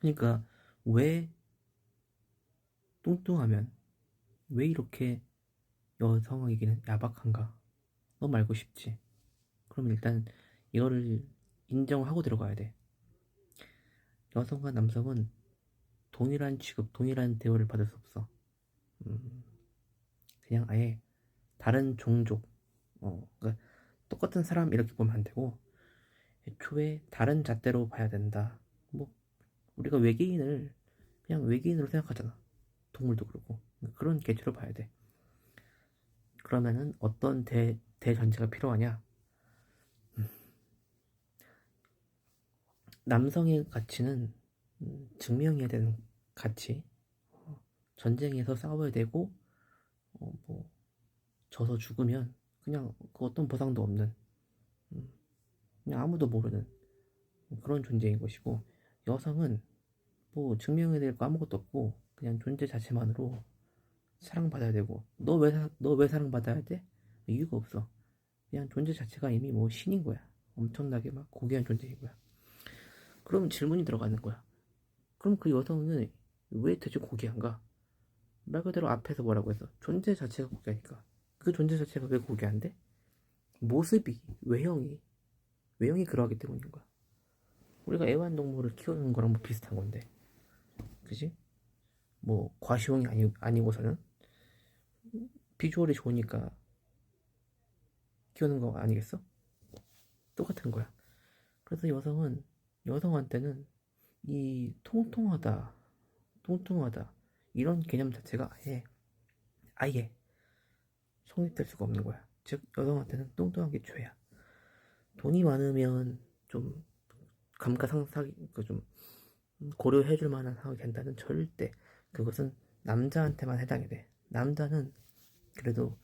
그러니까 왜 뚱뚱하면 왜 이렇게 여성에게는 야박한가? 너무 알고 싶지. 그럼 일단 이거를 인정하고 들어가야 돼. 여성과 남성은 동일한 취급, 동일한 대우를 받을 수 없어. 음, 그냥 아예 다른 종족, 어, 그러니까 똑같은 사람 이렇게 보면 안 되고 애초에 다른 잣대로 봐야 된다. 뭐 우리가 외계인을 그냥 외계인으로 생각하잖아. 동물도 그렇고 그런 개체로 봐야 돼. 그러면은 어떤 대 대전제가 필요하냐? 음. 남성의 가치는 음, 증명해야 되는 가치. 어, 전쟁에서 싸워야 되고 어, 뭐 져서 죽으면 그냥 그 어떤 보상도 없는 음, 그냥 아무도 모르는 그런 존재인 것이고 여성은 뭐 증명해야 될 거 아무것도 없고 그냥 존재 자체만으로 사랑받아야 되고 너 왜 너 왜 사랑받아야 돼? 이유가 없어. 그냥 존재 자체가 이미 뭐 신인 거야. 엄청나게 막 고귀한 존재인 거야. 그럼 질문이 들어가는 거야. 그럼 그 여성은 왜 대체 고귀한가? 말 그대로 앞에서 뭐라고 해서 존재 자체가 고귀하니까. 그 존재 자체가 왜 고귀한데? 모습이 외형이 외형이 그러하기 때문인 거야 우리가 애완동물을 키우는 거랑 뭐 비슷한 건데 그지? 뭐 과시용이 아니, 아니고서는 비주얼이 좋으니까 키우는 거 아니겠어? 똑같은 거야. 그래서 여성은 여성한테는 이 통통하다, 뚱뚱하다 이런 개념 자체가 아예 아예 성립될 수가 없는 거야. 즉 여성한테는 뚱뚱한 게 죄야. 돈이 많으면 좀 감가상각 그좀 고려해 줄 만한 된다는 절대 그것은 남자한테만 해당이 돼. 남자는 그래도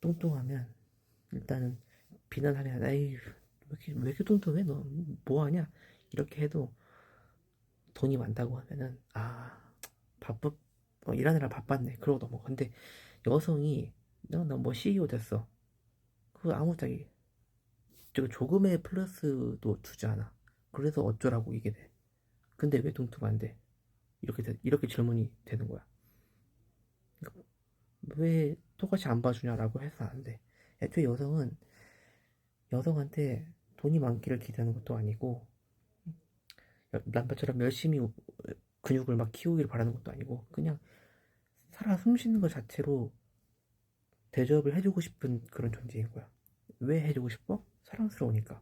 뚱뚱하면 일단은 비난하면 에이 왜 이렇게, 왜 이렇게 뚱뚱해? 너 뭐하냐? 이렇게 해도 돈이 많다고 하면은 아 바쁘 어, 일하느라 바빴네. 그러고 넘어 근데 여성이 너뭐 CEO 됐어. 그 아무짝이 저 조금의 플러스도 주지 않아 그래서 어쩌라고 이게 돼 근데 왜 뚱뚱한데 이렇게 되, 이렇게 질문이 되는 거야 그러니까 왜 똑같이 안 봐주냐라고 해서 안 돼. 애초에 여성은 여성한테 돈이 많기를 기대하는 것도 아니고 남편처럼 열심히 근육을 막 키우기를 바라는 것도 아니고 그냥 살아 숨쉬는 것 자체로 대접을 해주고 싶은 그런 존재인 거야. 왜 해주고 싶어? 사랑스러우니까.